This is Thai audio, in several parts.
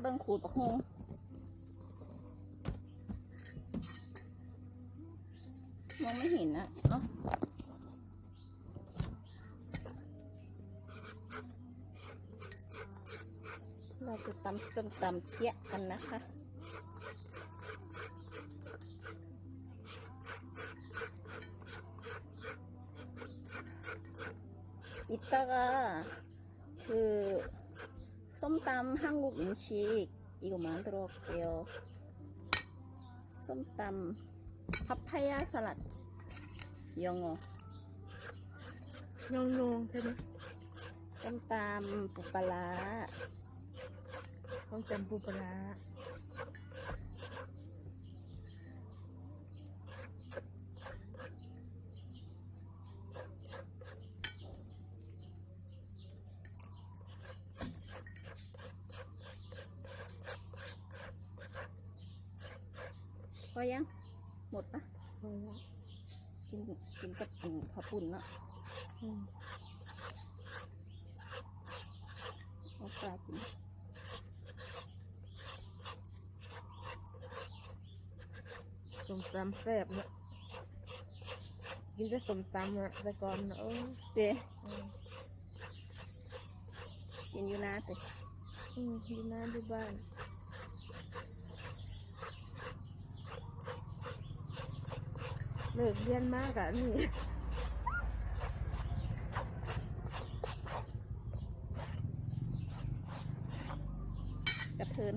เบิ่งขูดปักฮงมองไม่เห็นนะเนาะเราจะตำส้มตำเจี๊ยกันนะคะ 쏨땀 한국 음식 이거 만들어 볼게요. 쏨땀 파파야 살라 영어. 영롱 그래 쏨땀 부발라. 쏨땀 부발라. องจำปูปลาร้าพอยัง หมดปะพอละกินกินกับอืมข้าวปุ้นเนาะอืมเอาปลากินสมตำแซ่บเนาะกินแต่สมตำอะแต่ก่อนเนาะเออเต้อืมกินอยู่นะเต้อืมดีนะที่บ้าน เลิกเรียนมากอะนี่กระเทิน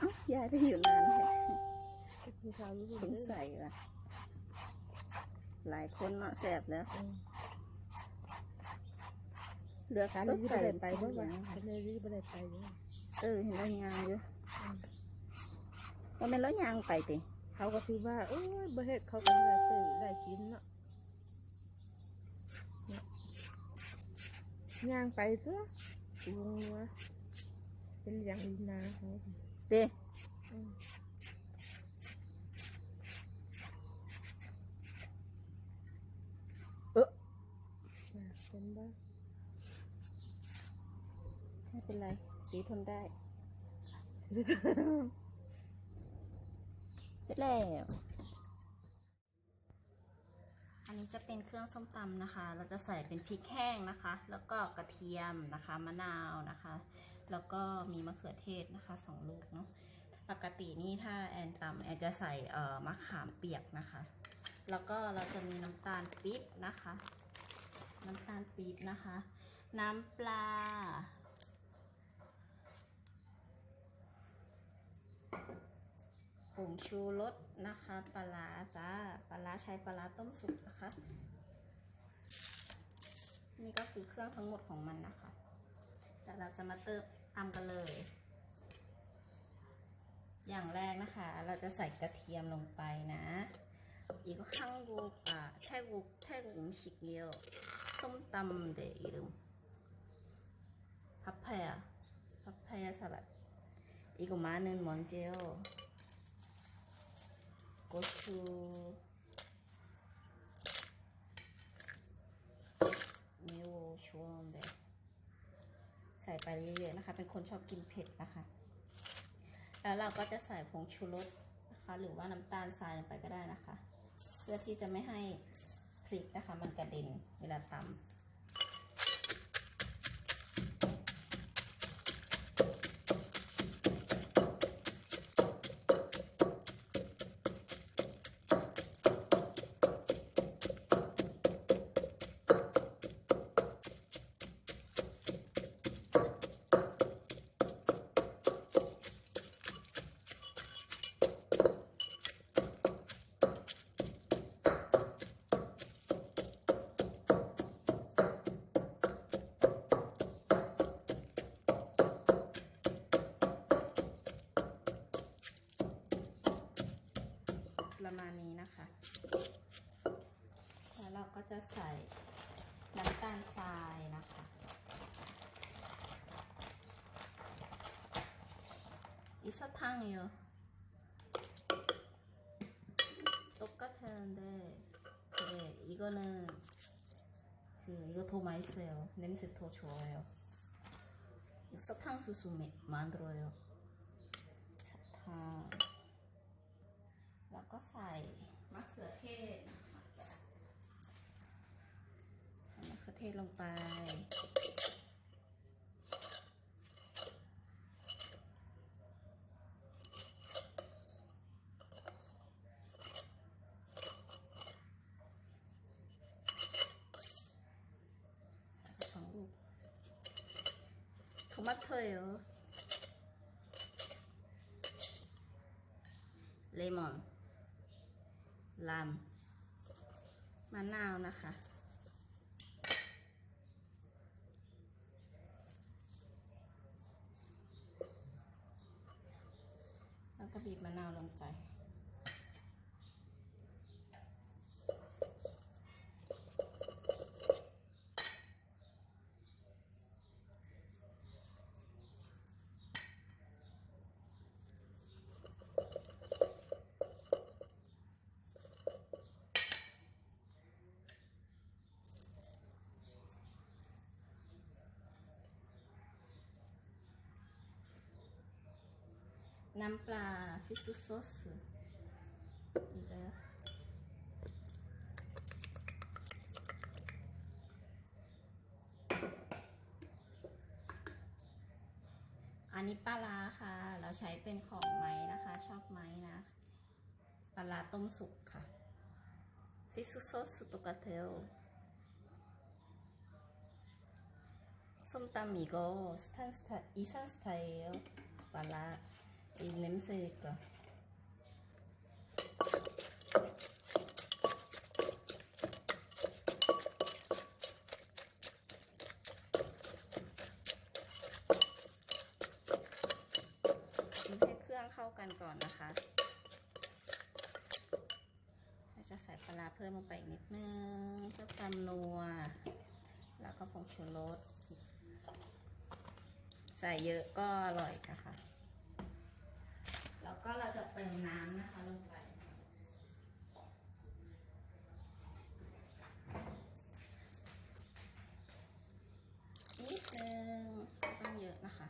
อ้ายายไปอยู่นานแท้ พี่สาวรู้สงสัยว่ะหลายคนเนาะแสบแล้ว อืมเหลือการตุ๊นี้กไม่ใส่ได้ไปไปบ้าบ้างงวะวะการนี้ไม่ได้ไปเยอะเออเห็นแล้วยางอยู่อืมว่าเป็นแล้วยางไปติเขาก็คือว่าเอ้ยบ่เฮ็ดเขาก็ได้ซื้อได้กินเนาะเนี่ยย่างไปซะวงวะเป็นอย่างอีนาเขาเต้อืม เออ น่ะเป็นบ้า ไม่เป็นไร สีทนได้ซื้อเสร็จแล้ว อันนี้จะเป็นเครื่องส้มตำนะคะ เราจะใส่เป็นพริกแห้งนะคะ แล้วก็กระเทียมนะคะ มะนาวนะคะ แล้วก็มีมะเขือเทศนะคะสองลูกเนาะ ปกตินี่ถ้าแอนตำแอนจะใส่เอ่อมะขามเปียกนะคะ แล้วก็เราจะมีน้ำตาลปี๊บนะคะ น้ำตาลปี๊บนะคะ น้ำปลา ผงชูรสนะคะปลาร้าจ้าปลาร้าใช้ปลาร้าต้มสุกนะคะ นี่ก็คือเครื่องทั้งหมดของมันนะคะแต่เราจะมาเติมตำกันเลย อย่างแรกนะคะ เราจะใส่กระเทียมลงไปนะอีก한국아태국태국음식이에요ส้มตำ내 이름 파파야 파파야 살랏 이거 마는 먼저요 คือนิวชวงเดใส่ไปเยอะๆนะคะ เป็นคนชอบกินเผ็ดนะคะ แล้วเราก็จะใส่ผงชูรสนะคะ หรือว่าน้ำตาลทรายลงไปก็ได้นะคะ เพื่อที่จะไม่ให้พริกนะคะ มันกระเด็นเวลาตำนี้นะคะ แล้วเราก็จะใส่น้ำตาลทรายนะคะ 이 사탕이요. 똑같은데 그래 이거는 그 이거 더 맛있어요. 냄새 더 좋아요. 이 사탕수수 매- 만들어요. 사탕. ก็ใส่มะเขือเทศนะคะมะเขือเทศลงไป สองลูกโทมัโตเยอะเลมอน ลำมะนาวนะคะ แล้วก็บีบมะนาวลงไป น้ำปลาฟิชซอสอีกแล้วอันนี้ปลาค่ะ เราใช้เป็นของไม้นะคะ ชอบไม้นะปลาต้มสุกค่ะฟิชซอสตุกะเทลส้มตำอีโกสแตนสไตล์อีสันสไตล์ปลา 이 냄새가ให้เครื่องเข้ากันก่อนนะคะเราจะใส่ปลาร้าเพิ่มลงไปอีกนิดนึงเพื่อความนัว แล้วก็ผงชูรส ใส่เยอะก็อร่อยนะคะ แล้วก็ เติมน้ำนะคะลงไป นิดนึงไม่ต้องเยอะนะคะ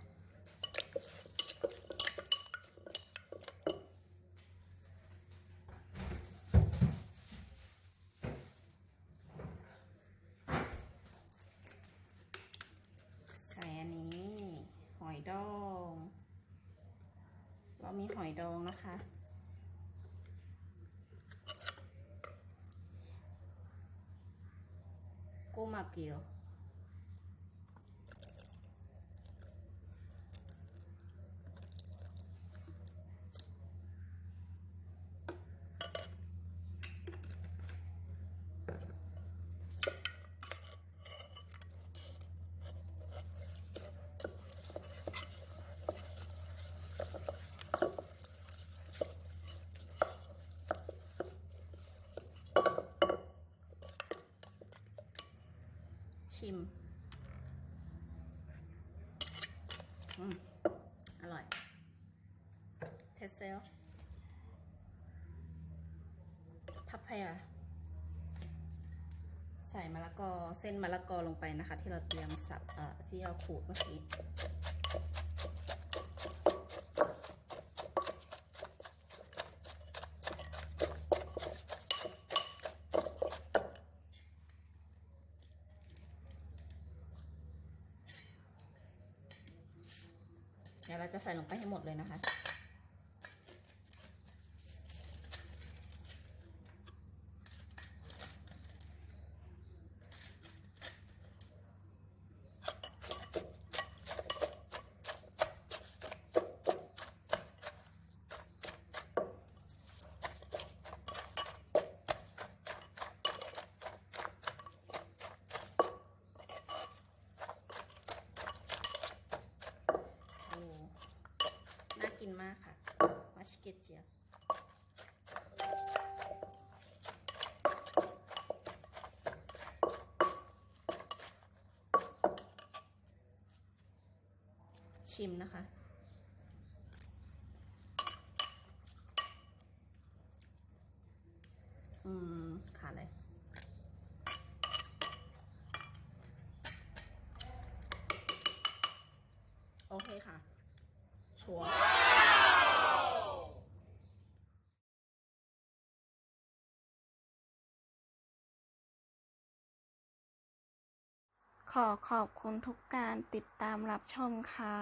ใส่อันนี้ หอยดอง เรา มีหอยดองนะคะ กูมาเกียว ชิม อืม อร่อย เทสเซลพับพยาใส่มะละกอเส้นมะละกอลงไปนะคะ ที่เราเตรียมสับเอ่อที่เราขูดเมื่อกี้ เดี๋ยวเราจะใส่ลงไปให้หมดเลยนะคะ bisiklet ya. ชิมนะคะ อืม ขาดอะไโอเคค่ะ ชัว ขอขอบคุณทุกการติดตามรับชมค่ะ